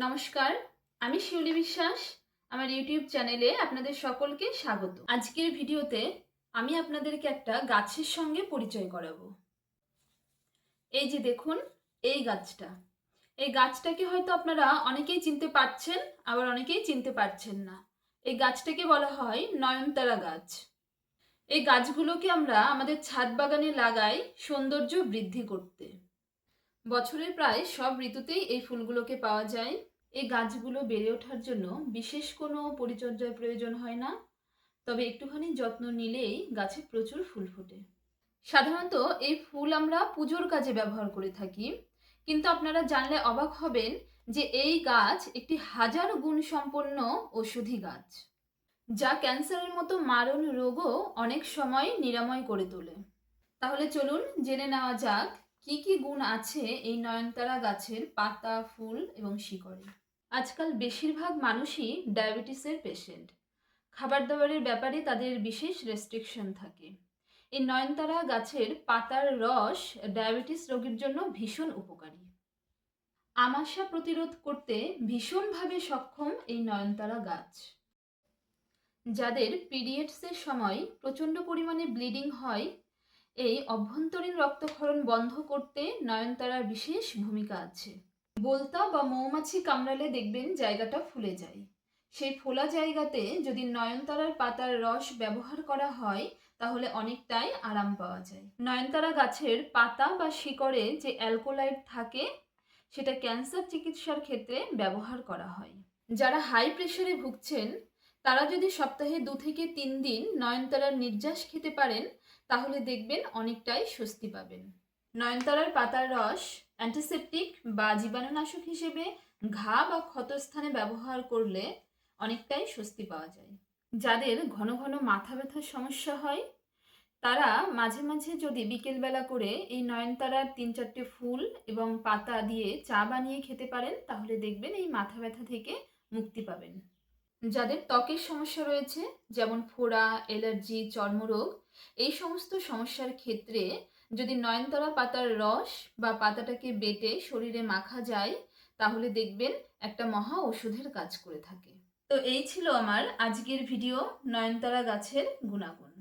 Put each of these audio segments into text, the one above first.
নমস্কার, আমি শিউলি বিশ্বাস, আমার ইউটিউব চ্যানেলে আপনাদের সকলকে স্বাগত। আজকের ভিডিওতে আমি আপনাদেরকে একটা গাছের সঙ্গে পরিচয় করাবো। এই যে দেখুন, এই গাছটা। এই গাছটাকে হয়তো আপনারা অনেকেই চিনতে পারছেন, আবার অনেকেই চিনতে পারছেন না। এই গাছটাকে বলা হয় নয়নতারা গাছ। এই গাছগুলোকে আমরা আমাদের ছাদ বাগানে লাগাই সৌন্দর্য বৃদ্ধি করতে। বছরের প্রায় সব ঋতুতেই এই ফুলগুলোকে পাওয়া যায়। এই গাছগুলো বেড়ে ওঠার জন্য বিশেষ কোনো পরিচর্যার প্রয়োজন হয় না। তবে একটুখানি যত্ন নিলেই গাছে প্রচুর ফুল ফোটে। সাধারণত এই ফুল আমরা পুজোর কাজে ব্যবহার করে থাকি। কিন্তু আপনারা জানলে অবাক হবেন যে এই গাছ একটি হাজার গুণ সম্পন্ন ওষুধি গাছ, যা ক্যান্সারের মতো মারণ রোগও অনেক সময় নিরাময় করে তোলে। তাহলে চলুন জেনে নেওয়া যাক কি কি গুণ আছে এই নয়নতারা গাছের পাতা, ফুল এবং শিকড়ে? আজকাল বেশিরভাগ মানুষই ডায়াবেটিসের পেশেন্ট। খাবার দাবারের ব্যাপারে তাদের বিশেষ রেস্ট্রিকশন থাকে। এই নয়নতারা গাছের পাতার রস ডায়াবেটিস রোগীর জন্য ভীষণ উপকারী। আমাশা প্রতিরোধ করতে ভীষণভাবে সক্ষম এই নয়নতারা গাছ। যাদের পিরিয়ডসের সময় প্রচণ্ড পরিমাণে ব্লিডিং হয় এই অভ্যন্তরীণ রক্তক্ষরণ বন্ধ করতে নয়নতারার বিশেষ ভূমিকা আছে। বলতা বা মৌমাছি কামড়ালে দেখবেন জায়গাটা ফুলে যায়। সেই ফোলা জায়গাতে যদি নয়নতারার পাতার রস ব্যবহার করা হয়, তাহলে অনেকটাই আরাম পাওয়া যায়। নয়নতারা গাছের পাতা বা শিকড়ে যে অ্যালকোলাইড থাকে, সেটা ক্যান্সার চিকিৎসার ক্ষেত্রে ব্যবহার করা হয়। যারা হাই প্রেশারে ভুগছেন, তারা যদি সপ্তাহে দু থেকে তিন দিন নয়নতারার নির্যাস খেতে পারেন তাহলে দেখবেন অনেকটাই স্বস্তি পাবেন। নয়নতারার পাতার রস অ্যান্টিসেপটিক বা জীবাণুনাশক হিসেবে ঘা বা ক্ষতস্থানে ব্যবহার করলে অনেকটাই স্বস্তি পাওয়া যায়। যাদের ঘন ঘন মাথা ব্যথার সমস্যা হয়, তারা মাঝে মাঝে যদি বিকেলবেলা করে এই নয়নতারার তিন চারটে ফুল এবং পাতা দিয়ে চা বানিয়ে খেতে পারেন, তাহলে দেখবেন এই মাথা ব্যথা থেকে মুক্তি পাবেন। যাদের ত্বকের সমস্যা রয়েছে, যেমন ফোড়া অ্যালার্জি চর্মরোগ এই সমস্ত সমস্যার ক্ষেত্রে যদি নয়নতারা পাতার রস বা পাতাটাকে বেটে শরীরে মাখা যায়, তাহলে দেখবেন একটা মহা ওষুধের কাজ করে থাকে। তো এই ছিল আমার আজকের ভিডিও নয়নতারা গাছের গুণাগুণ।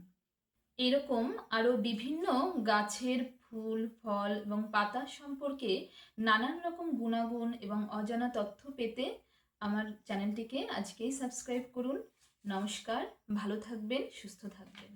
এরকম আরও বিভিন্ন গাছের ফুল, ফল এবং পাতা সম্পর্কে নানান রকম গুণাগুণ এবং অজানা তথ্য পেতে আমার চ্যানেলটিকে আজকেই সাবস্ক্রাইব করুন। নমস্কার, ভালো থাকবেন, সুস্থ থাকবেন।